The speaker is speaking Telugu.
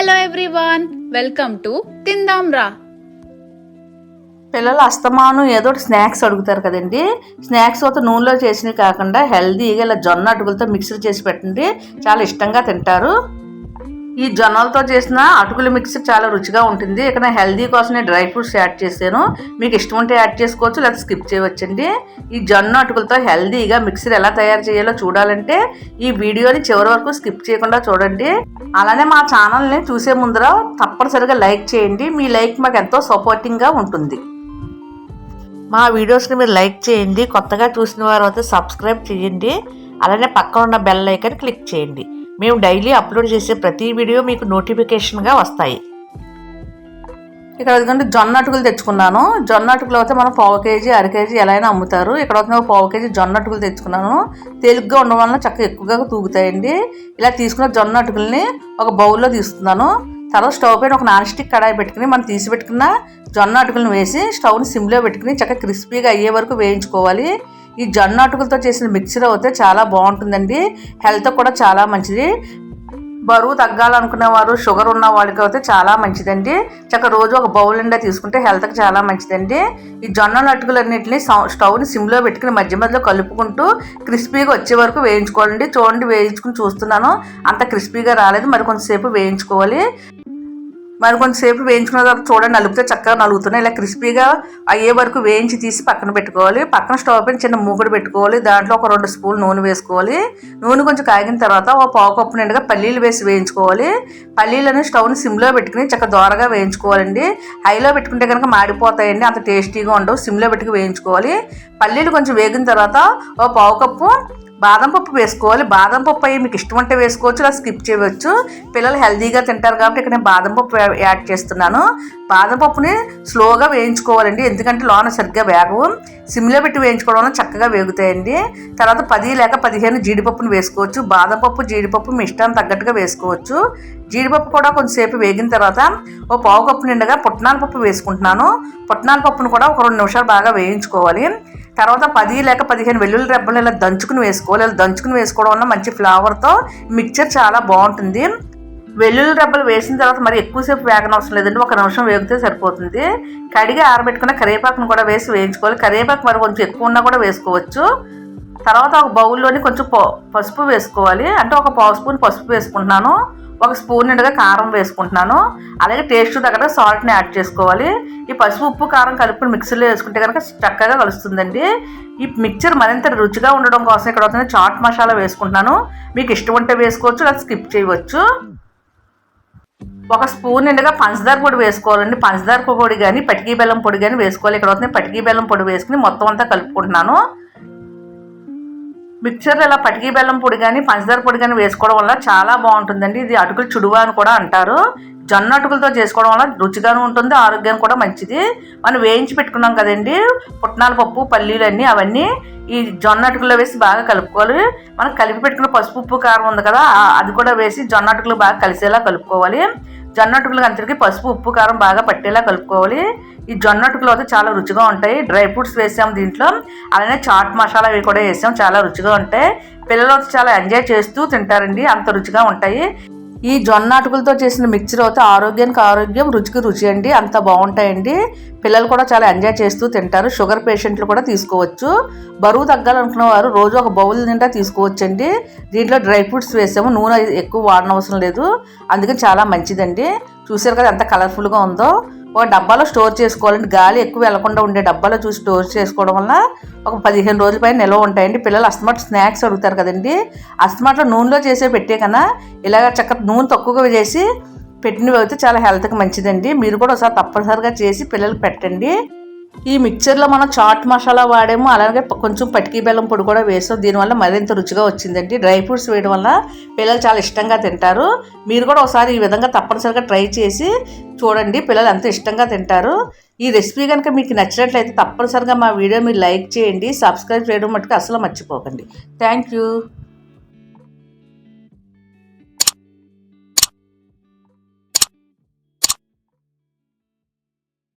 హలో ఎవ్రీవన్ వెల్కమ్ టు తిందాం రా పిల్లలు అస్తమానం ఏదో ఒకటి స్నాక్స్ అడుగుతారు కదండి. స్నాక్స్ అయితే నూనెలో చేసినవి కాకుండా హెల్దీగా ఇలా జొన్న అటుకులతో మిక్సర్ చేసి పెట్టండి. చాలా ఇష్టంగా తింటారు. ఈ జొన్నలతో చేసిన అటుకుల మిక్సర్ చాలా రుచిగా ఉంటుంది. ఇక్కడ హెల్దీ కోసం నేను డ్రై ఫ్రూట్స్ యాడ్ చేశాను. మీకు ఇష్టం ఉంటే యాడ్ చేసుకోవచ్చు లేదా స్కిప్ చేయవచ్చండి. ఈ జొన్న అటుకులతో హెల్దీగా మిక్సర్ ఎలా తయారు చేయాలో చూడాలంటే ఈ వీడియోని చివరి వరకు స్కిప్ చేయకుండా చూడండి. అలానే మా ఛానల్ని చూసే ముందర తప్పనిసరిగా లైక్ చేయండి. మీ లైక్ మాకు ఎంతో సపోర్టింగ్గా ఉంటుంది. మా వీడియోస్ని మీరు లైక్ చేయండి. కొత్తగా చూసిన వారు అయితే సబ్స్క్రైబ్ చేయండి. అలానే పక్కన ఉన్న బెల్ ఐకాన్ క్లిక్ చేయండి. మేము డైలీ అప్లోడ్ చేసే ప్రతి వీడియో మీకు నోటిఫికేషన్గా వస్తాయి. ఇక్కడ ఎందుకంటే జొన్న అటుకులు తెచ్చుకున్నాను. జొన్న అటుకులు అయితే మనం పావు కేజీ అర కేజీ ఎలా అయినా అమ్ముతారు. ఇక్కడ అయితే పావు కేజీ జొన్న అటుకులు తెచ్చుకున్నాను. తేలిగ్గా ఉండడం వలన చక్కగా ఎక్కువగా తూగుతాయండి. ఇలా తీసుకున్న జొన్న అటుకుల్ని ఒక బౌల్లో తీసుకున్నాను. తర్వాత స్టవ్ పైన ఒక నాన్ స్టిక్ కడాయి పెట్టుకుని మనం తీసి పెట్టుకున్న జొన్న అటుకులను వేసి స్టవ్ని సిమ్లో పెట్టుకుని చక్కగా క్రిస్పీగా అయ్యే వరకు వేయించుకోవాలి. ఈ జొన్న అటుకులతో చేసిన మిక్సర్ అయితే చాలా బాగుంటుందండి. హెల్త్ కూడా చాలా మంచిది. బరువు తగ్గాలనుకునే వారు షుగర్ ఉన్న వాళ్ళకి అయితే చాలా మంచిదండి. చక్క రోజు ఒక బౌల్ నిండా తీసుకుంటే హెల్త్కి చాలా మంచిదండి. ఈ జొన్న అటుకులన్నింటినీ స్టవ్ని సిమ్లో పెట్టుకుని మధ్య మధ్యలో కలుపుకుంటూ క్రిస్పీగా వచ్చే వరకు వేయించుకోవాలండి. చూడండి వేయించుకుని చూస్తున్నాను. అంత క్రిస్పీగా రాలేదు. మరి కొంతసేపు వేయించుకోవాలి. మరి కొంతసేపు వేయించుకున్న తర్వాత చూడండి నలిపితే చక్కగా నలుగుతున్నాయి. ఇలా క్రిస్పీగా అయ్యే వరకు వేయించి తీసి పక్కన పెట్టుకోవాలి. పక్కన స్టవ్ పైన చిన్న మూకుడు పెట్టుకోవాలి. దాంట్లో ఒక రెండు స్పూన్ నూనె వేసుకోవాలి. నూనె కొంచెం కాగిన తర్వాత ఒక పావు కప్పు నిండుగా పల్లీలు వేసి వేయించుకోవాలి. పల్లీలను స్టవ్ని సిమ్లో పెట్టుకుని చక్కగా దోరగా వేయించుకోవాలండి. హైలో పెట్టుకుంటే కనుక మాడిపోతాయండి. అంత టేస్టీగా ఉండవు. సిమ్లో పెట్టుకు వేయించుకోవాలి. పల్లీలు కొంచెం వేగిన తర్వాత ఒక పావు కప్పు బాదం పప్పు వేసుకోవాలి. బాదం పప్పు అయ్యి మీకు ఇష్టం ఉంటే వేసుకోవచ్చు అలా స్కిప్ చేయవచ్చు. పిల్లలు హెల్తీగా తింటారు కాబట్టి ఇక్కడ నేను బాదం పప్పు యాడ్ చేస్తున్నాను. బాదం పప్పుని స్లోగా వేయించుకోవాలండి. ఎందుకంటే లోన సరిగ్గా వేగవు. సిమ్లో పెట్టి వేయించుకోవడం వల్ల చక్కగా వేగుతాయండి. తర్వాత పది లేక పదిహేను జీడిపప్పును వేసుకోవచ్చు. బాదం పప్పు జీడిపప్పు మీ ఇష్టానికి తగ్గట్టుగా వేసుకోవచ్చు. జీడిపప్పు కూడా కొంచెంసేపు వేగిన తర్వాత ఓ పావు కప్పు నిండగా పుట్నాల పప్పు వేసుకుంటున్నాను. పుట్నాల పప్పును కూడా ఒక రెండు నిమిషాలు బాగా వేయించుకోవాలి. తర్వాత పది లేక పదిహేను వెల్లుల్లి రెబ్బలు ఇలా దంచుకుని వేసుకోవాలి. ఇలా దంచుకుని వేసుకోవడం వల్ల మంచి ఫ్లేవర్తో మిక్చర్ చాలా బాగుంటుంది. వెల్లుల్లి రబ్బలు వేసిన తర్వాత మరి ఎక్కువసేపు వేగన అవసరం లేదండి. ఒక నిమిషం వేగితే సరిపోతుంది. కడిగి ఆరబెట్టుకున్న కరివేపాకును కూడా వేసి వేయించుకోవాలి. కరివేపాకు మరి కొంచెం ఎక్కువ ఉన్నా కూడా వేసుకోవచ్చు. తర్వాత ఒక బౌల్లోని కొంచెం పసుపు వేసుకోవాలి. అంటే ఒక పావు స్పూన్ పసుపు వేసుకుంటున్నాను. ఒక స్పూన్ నిండుగా కారం వేసుకుంటున్నాను. అలాగే టేస్ట్ దగ్గర సాల్ట్ని యాడ్ చేసుకోవాలి. ఈ పసుపు ఉప్పు కారం కలుపుకుని మిక్సీలో వేసుకుంటే కనుక చక్కగా కలుస్తుందండి. ఈ మిక్చర్ మరింత రుచిగా ఉండడం కోసం ఇక్కడ అవుతుంది చాట్ మసాలా వేసుకుంటున్నాను. మీకు ఇష్టం ఉంటే వేసుకోవచ్చు లేదా స్కిప్ చేయవచ్చు. ఒక స్పూన్ నిండుగా పంచదార పొడి వేసుకోవాలండి. పంచదార పొడి కానీ పటికీ బెల్లం పొడి కానీ వేసుకోవాలి. ఇక్కడ వస్తుంది పటికీ బెల్లం పొడి వేసుకుని మొత్తం అంతా కలుపుకుంటున్నాను. మిక్చర్లో ఇలా పటికీ బెల్లం పొడి కానీ పంచదార పొడి కానీ వేసుకోవడం వల్ల చాలా బాగుంటుందండి. ఇది అటుకులు చుడువా అని కూడా అంటారు. జొన్న అటుకులతో చేసుకోవడం వల్ల రుచిగాను ఉంటుంది ఆరోగ్యం కూడా మంచిది. మనం వేయించి పెట్టుకున్నాం కదండి. పుట్నాల పప్పు పల్లీలు అన్నీ అవన్నీ ఈ జొన్న అటుకులో వేసి బాగా కలుపుకోవాలి. మనం కలిపి పెట్టుకున్న పసుపు ఉప్పు కారం ఉంది కదా అది కూడా వేసి జొన్న అటుకులు బాగా కలిసేలా కలుపుకోవాలి. జొన్న అటుకులు అందరికీ పసుపు ఉప్పు కారం బాగా పట్టేలా కలుపుకోవాలి. ఈ జొన్నటుకులు అయితే చాలా రుచిగా ఉంటాయి. డ్రై ఫ్రూట్స్ వేసాం దీంట్లో. అలానే చాట్ మసాలా అవి కూడా వేసాం చాలా రుచిగా ఉంటాయి. పిల్లలు చాలా ఎంజాయ్ చేస్తూ తింటారండి. అంత రుచిగా ఉంటాయి. ఈ జొన్న అటుకులతో చేసిన మిక్చర్ అయితే ఆరోగ్యానికి ఆరోగ్యం రుచికి రుచి అండి. అంత బాగుంటాయండి. పిల్లలు కూడా చాలా ఎంజాయ్ చేస్తూ తింటారు. షుగర్ పేషెంట్లు కూడా తీసుకోవచ్చు. బరువు తగ్గాలనుకున్న వారు రోజు ఒక బౌల్ నిండా తీసుకోవచ్చండి. దీంట్లో డ్రై ఫ్రూట్స్ వేసాము. నూనె ఎక్కువ వాడనవసరం లేదు. అందుకని చాలా మంచిదండి. చూసారు కదా ఎంత కలర్ఫుల్గా ఉందో. ఒక డబ్బాలో స్టోర్ చేసుకోవాలండి. గాలి ఎక్కువ వెళ్ళకుండా ఉండే డబ్బాలో చూసి స్టోర్ చేసుకోవడం వల్ల ఒక పదిహేను రోజుల పైన నిల్వ ఉంటాయండి. పిల్లలు అస్తమాట స్నాక్స్ అడుగుతారు కదండి. అస్తమాట్లో నూనెలో చేసే పెట్టే కన్నా ఇలాగ చక్కగా నూనె తక్కువగా చేసి పెట్టినవి అయితే చాలా హెల్త్కి మంచిదండి. మీరు కూడా ఒకసారి తప్పనిసరిగా చేసి పిల్లలకు పెట్టండి. ఈ మిక్చర్లో మనం చాట్ మసాలా వాడాము అలాగే కొంచెం పటికీ బెల్లం పొడి కూడా వేసాం. దీనివల్ల మరింత రుచిగా వచ్చిందండి. డ్రై ఫ్రూట్స్ వేయడం వల్ల పిల్లలు చాలా ఇష్టంగా తింటారు. మీరు కూడా ఒకసారి ఈ విధంగా తప్పనిసరిగా ట్రై చేసి చూడండి. పిల్లలు ఎంత ఇష్టంగా తింటారు. ఈ రెసిపీ కనుక మీకు నచ్చినట్లయితే తప్పనిసరిగా మా వీడియో మీరు లైక్ చేయండి. సబ్స్క్రైబ్ చేయడం మటుకు అసలు మర్చిపోకండి. Thank you.